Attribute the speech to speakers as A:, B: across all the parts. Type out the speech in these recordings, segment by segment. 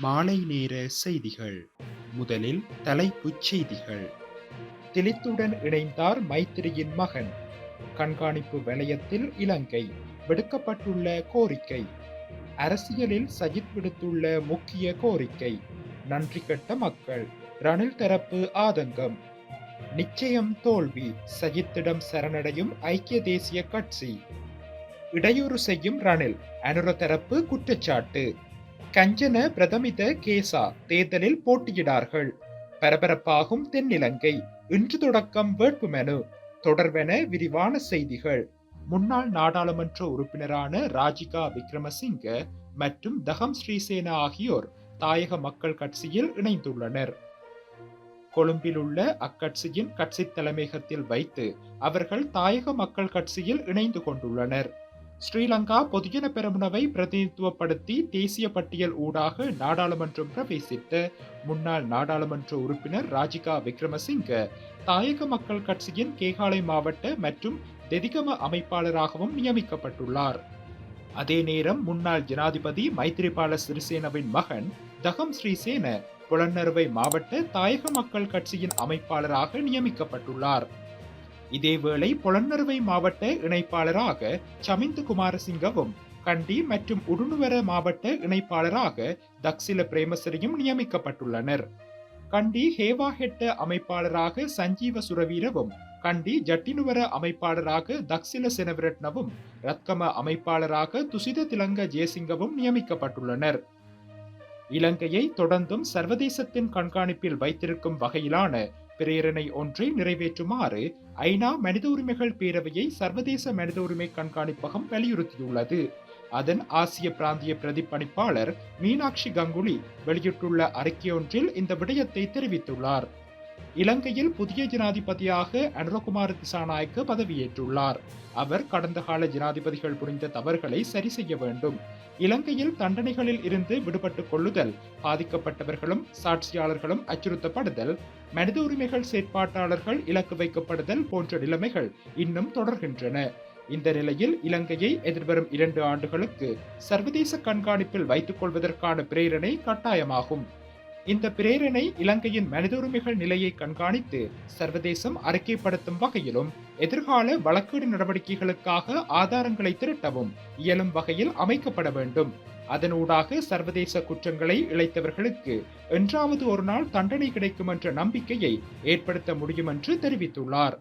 A: மாலை நேர செய்திகள். முதலில் தலைப்புச் செய்திகள். திலித்துடன் இணைந்தார் மைத்திரியின் மகன். கண்காணிப்பு வலயத்தில் இலங்கை. விடுக்கப்பட்டுள்ள கோரிக்கை. அரசியலில் சஜித் விடுத்துள்ள முக்கிய கோரிக்கை. நன்றி கட்ட மக்கள். ரணில் தரப்பு ஆதங்கம். நிச்சயம் தோல்வி. சஜித்திடம் சரணடையும் ஐக்கிய தேசிய கட்சி. இடையூறு செய்யும் ரணில். அனுர தரப்பு குற்றச்சாட்டு. கஞ்சன பிரதமித கேசா தேர்தலில் போட்டியிடார்கள். பரபரப்பாகும் தென்னிலங்கை. இன்று தொடக்கம் வேட்புமனு தொடர்பென விரிவான செய்திகள். முன்னாள் நாடாளுமன்ற உறுப்பினரான ராஜிகா விக்ரமசிங்க மற்றும் தகம் ஸ்ரீசேனா ஆகியோர் தாயக மக்கள் கட்சியில் இணைந்துள்ளனர். கொழும்பில் உள்ள அக்கட்சியின் கட்சி தலைமையகத்தில் வைத்து அவர்கள் தாயக மக்கள் கட்சியில் இணைந்து கொண்டுள்ளனர். ஸ்ரீலங்கா பொதுஜன பெரமுனவை பிரதிநிதித்துவப்படுத்தி தேசிய பட்டியல் ஊடாக நாடாளுமன்றம் பிரவேசித்த முன்னாள் நாடாளுமன்ற உறுப்பினர் ராஜிகா விக்ரமசிங்க தாயக மக்கள் கட்சியின் கேகாலை மாவட்ட மற்றும் தெதிகம அமைப்பாளராகவும் நியமிக்கப்பட்டுள்ளார். அதே நேரம் முன்னாள் ஜனாதிபதி மைத்திரிபால சிறிசேனவின் மகன் தகம் ஸ்ரீசேன புலன்னறுவை மாவட்ட தாயக மக்கள் கட்சியின் அமைப்பாளராக நியமிக்கப்பட்டுள்ளார். இதேவேளை புலன்னறுவை மாவட்ட இணைப்பாளராக சமிந்து குமாரசிங்கவும் கண்டி மற்றும் உடுனுவர மாவட்ட இணைப்பாளராக தக்சில பிரேமசரியும் நியமிக்கப்பட்டுள்ளனர். கண்டி ஹேவாஹெட்ட அமைப்பாளராக சஞ்சீவ சுரவீரவும் கண்டி ஜட்டினுவர அமைப்பாளராக தக்சில செனவிரட்னவும் ரத்கம அமைப்பாளராக துசித திலங்க ஜெயசிங்கவும் நியமிக்கப்பட்டுள்ளனர். இலங்கையை தொடர்ந்தும் சர்வதேசத்தின் கண்காணிப்பில் வைத்திருக்கும் வகையிலான பிரேரணை ஒன்றை நிறைவேற்றுமாறு ஐநா மனித உரிமைகள் பேரவையை சர்வதேச மனித உரிமை கண்காணிப்பகம் வலியுறுத்தியுள்ளது. அதன் ஆசிய பிராந்திய பிரதிப்பணிப்பாளர் மீனாட்சி கங்குலி வெளியிட்டுள்ள அறிக்கையொன்றில் இந்த விடயத்தை தெரிவித்துள்ளார். இலங்கையில் புதிய ஜனாதிபதியாக அனுரகுமார் திசாநாயக்க பதவியேற்றுள்ளார். அவர் கடந்த கால ஜனாதிபதிகள் புரிந்த தவறுகளை சரி செய்ய வேண்டும். இலங்கையில் தண்டனைகளில் இருந்து விடுபட்டுக் கொள்ளுதல் பாதிக்கப்பட்டவர்களும் சாட்சியாளர்களும் அச்சுறுத்தப்படுதல் மனித உரிமைகள் செயற்பாட்டாளர்கள் இலக்கு வைக்கப்படுதல் போன்ற நிலைமைகள் இன்னும் தொடர்கின்றன. இந்த நிலையில் இலங்கையை எதிர்வரும் இரண்டு ஆண்டுகளுக்கு சர்வதேச கண்காணிப்பில் வைத்துக் கொள்வதற்கான பிரேரணை கட்டாயமாகும். இந்த பிரேரணை இலங்கையின் மனித உரிமைகள் நிலையை கண்காணித்து சர்வதேசம் அறிக்கைப்படுத்தும் வகையிலும் எதிர்கால வழக்கீடு நடவடிக்கைகளுக்காக ஆதாரங்களை திரட்டவும் இயலும் வகையில் அமைக்கப்பட வேண்டும். அதனூடாக சர்வதேச குற்றங்களை இழைத்தவர்களுக்கு என்றாவது ஒரு நாள் தண்டனை கிடைக்கும் என்ற நம்பிக்கையை ஏற்படுத்த முடியும் என்று தெரிவித்துள்ளார்.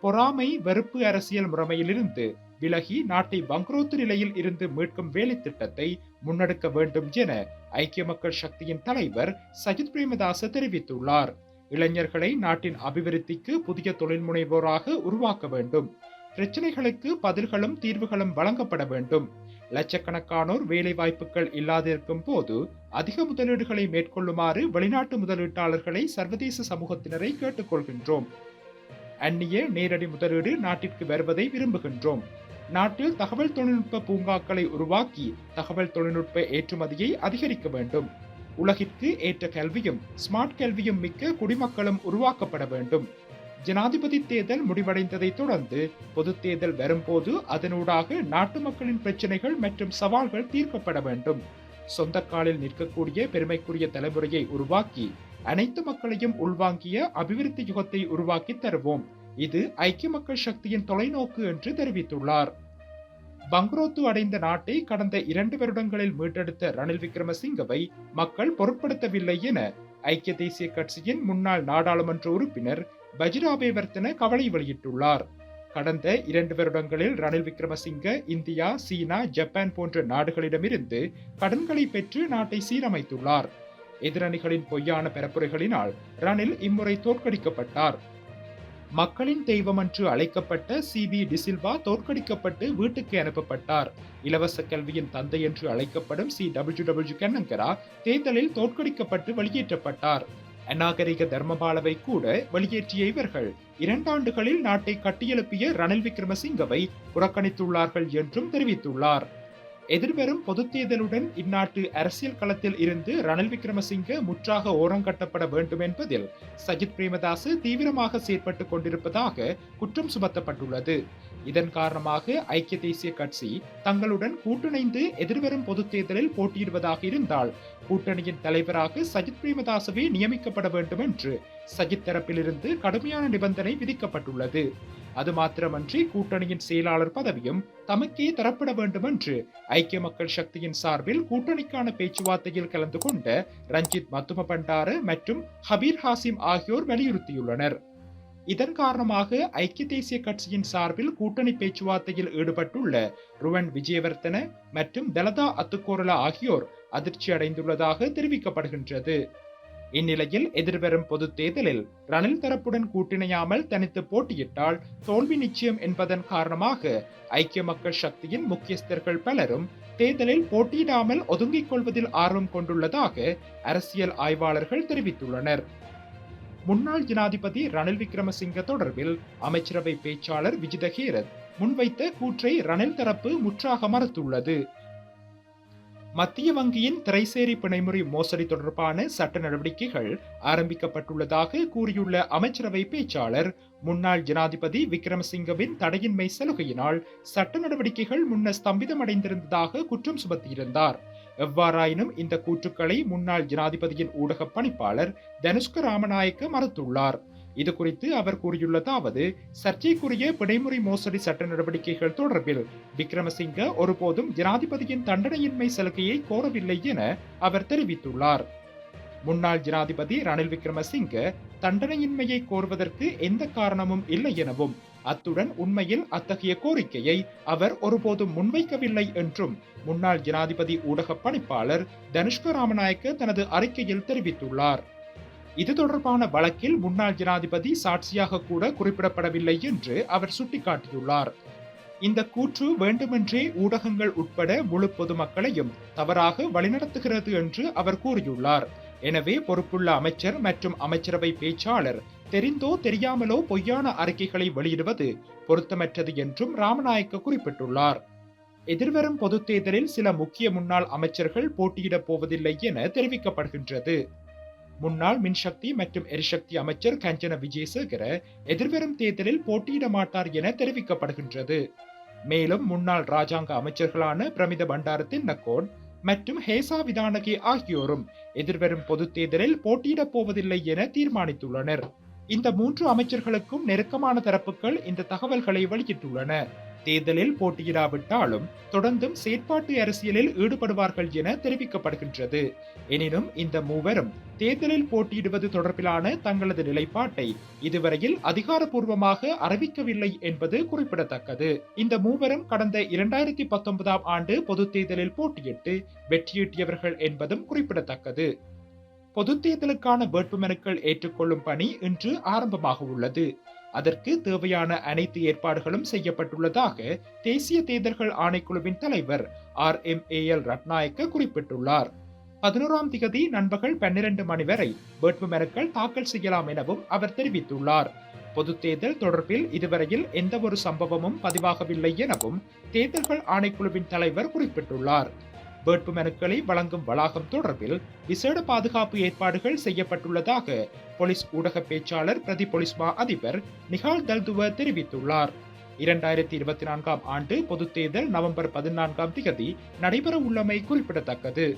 A: பொறாமை வெறுப்பு அரசியல் முறைமையிலிருந்து விலகி நாட்டை பங்குரோத்து நிலையில் இருந்து மீட்கும் வேலை திட்டத்தை முன்னெடுக்க வேண்டும் என ஐக்கிய மக்கள் சக்தியின் தலைவர் சஜித் பிரேமதாச தெரிவித்துள்ளார். இளைஞர்களை நாட்டின் அபிவிருத்திக்கு புதிய தொழில் முனைவோராக உருவாக்க வேண்டும். பிரச்சனைகளுக்கு பதில்களும் தீர்வுகளும் வழங்கப்பட வேண்டும். லட்சக்கணக்கானோர் வேலை வாய்ப்புகள் இல்லாதிருக்கும் போது அதிக முதலீடுகளை மேற்கொள்ளுமாறு வெளிநாட்டு முதலீட்டாளர்களை சர்வதேச சமூகத்தினரை கேட்டுக்கொள்கின்றோம். அந்நிய நேரடி முதலீடு நாட்டிற்கு வருவதை விரும்புகின்றோம். நாட்டில் தகவல் தொழில்நுட்ப பூங்காக்களை உருவாக்கி தகவல் தொழில்நுட்ப ஏற்றுமதியை அதிகரிக்க வேண்டும். உலகிற்கு ஏற்ற கல்வியும் ஸ்மார்ட் கல்வியும் மிக்க குடிமக்களும் உருவாக்கப்பட வேண்டும். ஜனாதிபதி தேர்தல் முடிவடைந்ததை தொடர்ந்து பொது தேர்தல் வரும்போது அதனூடாக நாட்டு மக்களின் பிரச்சனைகள் மற்றும் சவால்கள் தீர்க்கப்பட வேண்டும். சொந்த காலில் நிற்கக்கூடிய பெருமைக்குரிய தலைமுறையை உருவாக்கி அனைத்து மக்களையும் உள்வாங்கிய அபிவிருத்தி யுகத்தை உருவாக்கி தருவோம். இது ஐக்கிய மக்கள் சக்தியின் தொலைநோக்கு என்று தெரிவித்துள்ளார். பங்குரோத்து அடைந்த நாட்டை கடந்த இரண்டு வருடங்களில் மீட்டெடுத்த ரணில் விக்ரமசிங்கவை மக்கள் பொருட்படுத்தவில்லை என ஐக்கிய தேசிய கட்சியின் முன்னாள் நாடாளுமன்ற உறுப்பினர் பஜிராபே வர்த்தன கவலை வெளியிட்டுள்ளார். கடந்த இரண்டு வருடங்களில் ரணில் விக்ரமசிங்க இந்தியா சீனா ஜப்பான் போன்ற நாடுகளிடமிருந்து கடன்களை பெற்று நாட்டை சீரமைத்துள்ளார். எதிரணிகளின் பொய்யான பரப்புரைகளினால் ரணில் இம்முறை தோற்கடிக்கப்பட்டார். மக்களின் தெய்வம் என்று அழைக்கப்பட்ட சி. பி டிசில்வா தோற்கடிக்கப்பட்டு வீட்டுக்கு அனுப்பப்பட்டார். இலவச கல்வியின் தந்தை என்று அழைக்கப்படும் சி. டபிள்யூ டபிள்யூ கண்ணங்கரா தேர்தலில் தோற்கடிக்கப்பட்டு வெளியேற்றப்பட்டார். அநாகரிக தர்மபாலவை கூட வெளியேற்றிய இவர்கள் இரண்டாண்டுகளில் நாட்டை கட்டியெழுப்பிய ரணில் விக்ரமசிங்கவை புறக்கணித்துள்ளார்கள் என்றும் தெரிவித்துள்ளார். எதிர்வரும் பொதுத் தேர்தலுடன் இந்நாட்டு அரசியல் களத்தில் இருந்து ரணில் விக்ரமசிங்க முற்றாக ஓரங்கட்டப்பட வேண்டும் என்பதில் சஜித் பிரேமதாசு தீவிரமாக செயற்பட்டுக் கொண்டிருப்பதாக குற்றம் சுமத்தப்பட்டுள்ளது. இதன் காரணமாக ஐக்கிய தேசிய கட்சி தங்களுடன் கூட்டிணைந்து எதிர்வரும் பொதுத் தேர்தலில் போட்டியிடுவதாக இருந்தால் கூட்டணியின் தலைவராக சஜித் பிரேமதாசவே நியமிக்கப்பட வேண்டும் என்று சஜித் தரப்பிலிருந்து கடுமையான நிபந்தனை விதிக்கப்பட்டுள்ளது. அது மாத்திரமன்றி கூட்டணியின் செயலாளர் பதவியும் தமக்கே தரப்பட வேண்டும் என்று ஐக்கிய மக்கள் சக்தியின் சார்பில் கூட்டணிக்கான பேச்சுவார்த்தையில் கலந்து கொண்ட ரஞ்சித் மத்தும பண்டார மற்றும் ஹபீர் ஹாசிம் ஆகியோர் வலியுறுத்தியுள்ளனர். இதன் காரணமாக ஐக்கிய தேசிய கட்சியின் சார்பில் கூட்டணி பேச்சுவார்த்தையில் ஈடுபட்டுள்ள ருவன் விஜயவர்த்தன மற்றும் தலதா அத்துக்கோரலா ஆகியோர் அதிர்ச்சி அடைந்துள்ளதாக தெரிவிக்கப்படுகின்றது. இந்நிலையில் எதிர்வரும் பொதுத் தேர்தலில் ரணில் தரப்புடன் கூட்டிணையாமல் தனித்து போட்டியிட்டால் தோல்வி நிச்சயம் என்பதன் காரணமாக ஐக்கிய மக்கள் சக்தியின் முக்கியஸ்தர்கள் பலரும் தேர்தலில் போட்டியிடாமல் ஒதுங்கிக் கொள்வதில் ஆர்வம் கொண்டுள்ளதாக அரசியல் ஆய்வாளர்கள் தெரிவித்துள்ளனர். முன்னாள் ஜனாதிபதி ரணில் விக்ரமசிங்க தொடர்பில் அமைச்சரவை பேச்சாளர் விஜித முன்வைத்த கூற்றை ரணில் தரப்பு முற்றாக மறுத்துள்ளது. மத்திய வங்கியின் திரைசேரி பிணைமுறை மோசடி தொடர்பான சட்ட நடவடிக்கைகள் ஆரம்பிக்கப்பட்டுள்ளதாக கூறியுள்ள அமைச்சரவை பேச்சாளர் முன்னாள் ஜனாதிபதி விக்ரமசிங்கவின் தடையின்மை சலுகையினால் சட்ட நடவடிக்கைகள் முன்னர் ஸ்தம்பிதமடைந்திருந்ததாக குற்றம் சுமத்தியிருந்தார். எவ்வாறாயினும் இந்த கூற்றுக்களை முன்னாள் ஜனாதிபதியின் ஊடக பணிப்பாளர் தனுஷ்க ராமநாயக்க மறுத்துள்ளார். இது குறித்து அவர் கூறியுள்ளதாவது சர்ச்சைக்குரிய பிணைமுறை மோசடி சட்ட நடவடிக்கைகள் தொடர்பில் விக்ரமசிங்க ஒருபோதும் ஜனாதிபதியின் தண்டனையின்மை சலுகையை கோரவில்லை என அவர் தெரிவித்துள்ளார். முன்னாள் ஜனாதிபதி ரணில் விக்ரமசிங்க தண்டனையின்மையை கோருவதற்கு எந்த காரணமும் இல்லை எனவும் அத்துடன் உண்மையில் அத்தகைய கோரிக்கையை அவர் ஒருபோதும் முன்வைக்கவில்லை என்றும் முன்னாள் ஜனாதிபதி ஊடக பணிப்பாளர் தனுஷ்க ராமநாயக்க தனது அறிக்கையில் தெரிவித்துள்ளார். இது தொடர்பான வழக்கில் முன்னாள் ஜனாதிபதி சாட்சியாக கூட குறிப்பிடப்படவில்லை என்று அவர் சுட்டிக்காட்டியுள்ளார். இந்த கூற்று வேண்டுமென்றே ஊடகங்கள் உட்பட முழு பொதுமக்களையும் தவறாக வழிநடத்துகிறது என்று அவர் கூறியுள்ளார். எனவே பொறுப்புள்ள அமைச்சர் மற்றும் அமைச்சரவை பேச்சாளர் தெரிந்தோ தெரியாமலோ பொய்யான அறிக்கைகளை வெளியிடுவது பொருத்தமற்றது என்றும் ராமநாயக்க குறிப்பிட்டுள்ளார். எதிர்வரும் பொதுத் தேர்தலில் சில முக்கிய முன்னாள் அமைச்சர்கள் போட்டியிடப் போவதில்லை என தெரிவிக்கப்படுகின்றது. முன்னாள் மின்சக்தி மற்றும் எரிசக்தி அமைச்சர் கஞ்சன விஜயசேகர எதிர்வரும் தேர்தலில் போட்டியிட மாட்டார் என தெரிவிக்கப்படுகின்றது. மேலும் முன்னாள் ராஜாங்க அமைச்சர்களான பிரமித பண்டாரத்தின் நக்கோன் மற்றும் ஹேசா விதானகே ஆகியோரும் எதிர்வரும் பொதுத் தேர்தலில் போட்டியிடப் போவதில்லை என தீர்மானித்துள்ளனர். இந்த மூன்று அமைச்சர்களுக்கும் நெருக்கமான தரப்புகள் இந்த தகவல்களை வெளியிட்டுள்ளன. தேர்தலில் போட்டியிடாவிட்டாலும் தொடர்ந்தும் செயற்பாட்டு அரசியலில் ஈடுபடுவார்கள் என தெரிவிக்கப்படுகின்றது. எனினும் இந்த மூவரும் தேர்தலில் போட்டியிடுவது தொடர்பிலான தங்களது நிலைப்பாட்டை இதுவரையில் அதிகாரப்பூர்வமாக அறிவிக்கவில்லை என்பது குறிப்பிடத்தக்கது. இந்த மூவரும் கடந்த இரண்டாயிரத்தி பத்தொன்பதாம் ஆண்டு பொதுத் தேர்தலில் போட்டியிட்டு வெற்றியீட்டியவர்கள் என்பதும் குறிப்பிடத்தக்கது. பொது தேர்தலுக்கான வேட்புமனுக்கள் ஏற்றுக்கொள்ளும் பணி இன்று ஆரம்பமாக உள்ளது. அதற்கு தேவையான அனைத்து ஏற்பாடுகளும் செய்யப்பட்டுள்ளதாக தேசிய தேர்தல்கள் ஆணைக்குழுவின் தலைவர் R. M. A. L. Ratnayake குறிப்பிட்டுள்ளார். பதினோராம் திகதி நண்பகல் பன்னிரண்டு மணி வரை வேட்புமனுக்கள் தாக்கல் செய்யலாம் எனவும் அவர் தெரிவித்துள்ளார். பொது தேர்தல் தொடர்பில் இதுவரையில் எந்த ஒரு சம்பவமும் பதிவாகவில்லை எனவும் தேர்தல்கள் ஆணைக்குழுவின் தலைவர் குறிப்பிட்டுள்ளார். வேட்புமனுக்களை வழங்கும் வளாகம் தொடர்பில் விசேட பாதுகாப்பு ஏற்பாடுகள் செய்யப்பட்டுள்ளதாக போலீஸ் ஊடக பேச்சாளர் பிரதி போலீஸ் மா அதிபர் நிகால் தல்துவ தெரிவித்துள்ளார். இரண்டாயிரத்தி இருபத்தி நான்காம் ஆண்டு பொதுத் தேர்தல் நவம்பர் பதினான்காம் திகதி நடைபெற உள்ளமை குறிப்பிடத்தக்கது.